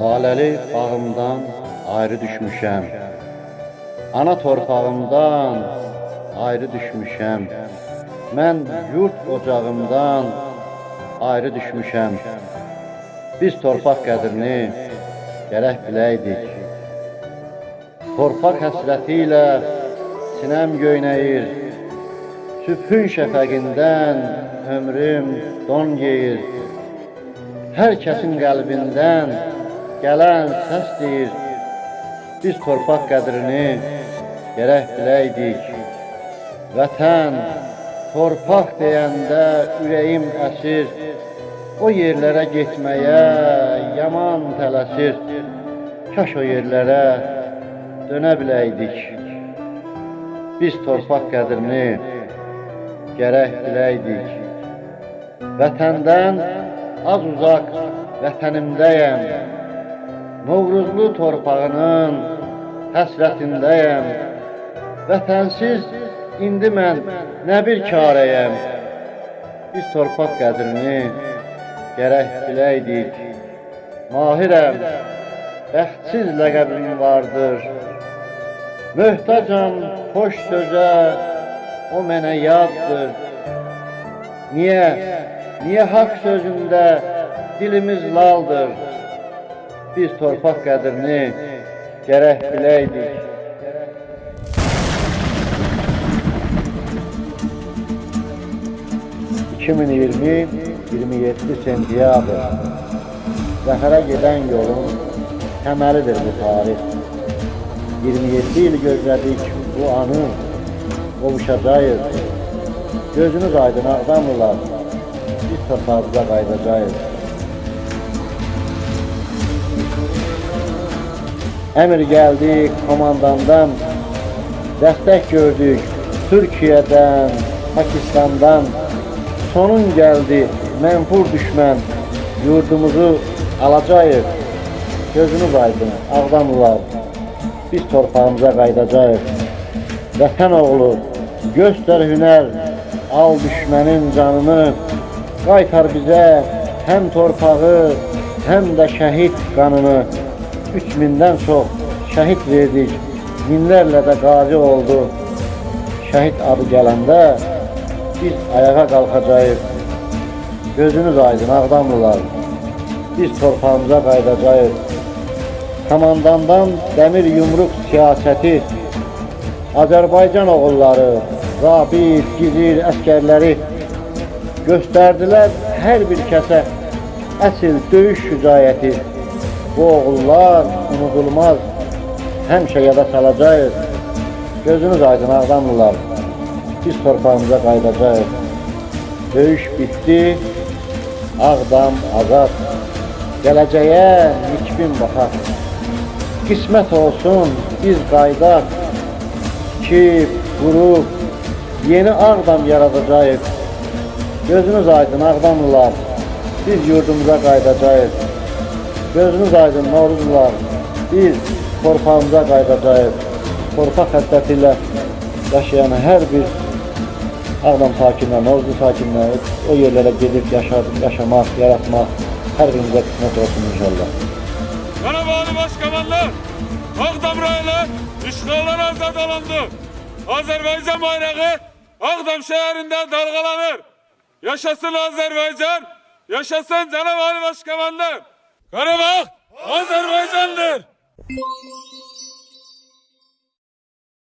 Laləli bağımdan ayrı düşmüşəm. Ana torpağımdan ayrı düşmüşəm. Mən yurt ocağımdan ayrı düşmüşəm. Biz torpaq qədrini gərək biləydik. Torpaq həsrəti ilə sinəm göynəyir. Sübhün şəfəqindən ömrüm don geyir. Hər kəsin qəlbindən gələn səs deyir. Biz torpaq qədrini gərək biləydik. Vətən, torpaq deyəndə ürəyim əsir. O yerlərə getməyə yaman tələsir. Kaş o yerlərə dönə biləydik. Biz torpaq qədrini gərək biləydik. Vətəndən az uzaq vətənimdəyəm. Novruzlu torpağının həsrətindəyəm. Vətənsiz indi mən nə bir karəyəm. Biz torpaq qədrini gərək biləydik. Mahirəm, bəxtsiz ləqəbim vardır. Möhtacam xoş sözə, o mənə yaddır. Niyə, niyə haqq sözündə dilimiz laldır? Biz torpaq qədrini gərək biləydik. ...2020-27 sentyabr... ...Zəfərə gedən yolun təməlidir bu tarix. 27 il gözlədik bu anı, qovuşacağız. Gözünüz aydın Ağdamlılar, biz torpağımıza qayıdacağız. Əmir gəldi komandandan, dəstək gördük Türkiyədən, Pakistandan. Sonun gəldi mənfur düşmən, yurdumuzu alacağız. Gözünüz aydın Ağdamlılar, biz torpağımıza qayıdacağız. Vətən oğlu, göstər hünər, al düşmənin canını, qaytar bizə həm torpağı, həm də şəhid qanını. 3000-dən çox şəhid verdik, minlərlə də qazi oldu. Şəhid adı gələndə biz ayağa qalxacağıq. Gözünüz aydın Ağdamlılar, biz torpağımıza qayıdacağız. Komandandan dəmir yumruq siyasəti, Azərbaycan oğulları, zabit, gizir, əskərləri göstərdilər hər bir kəsə əsl döyüş şücayəti. Bu oğullar unudulmaz, həmişə yada salacağız. Gözünüz aydın Ağdamlılar, biz torpağımıza qayıdacağız. Döyüş bitdi, Ağdam azad. Gələcəyə nikbin baxaq. Qismət olsun biz qaydaq. Tikib, qurub, yeni Ağdam yaradacağıq. Gözünüz aydın Ağdamlılar, biz yurdumuza qayıdacağıq. Gözünüz aydın Novruzlular, biz torpağımıza qayıdacağıq. Torpaq həsrəti ilə yaşayan hər bir Ağdam sakinləri, Novruzlu sakinləri o yerlərə gedib yaşar, yaşamaq, yaratmaq hər birimizə qismət olsun inşallah. Karabağlı başkomanlar, Ağdam rayonu işgalden azad olundu. Azerbaycan bayrağı Ağdam şehrinde dalgalanır. Yaşasın Azerbaycan, yaşasın Cenab-ı Ali Karabağ Azerbaycan'dır.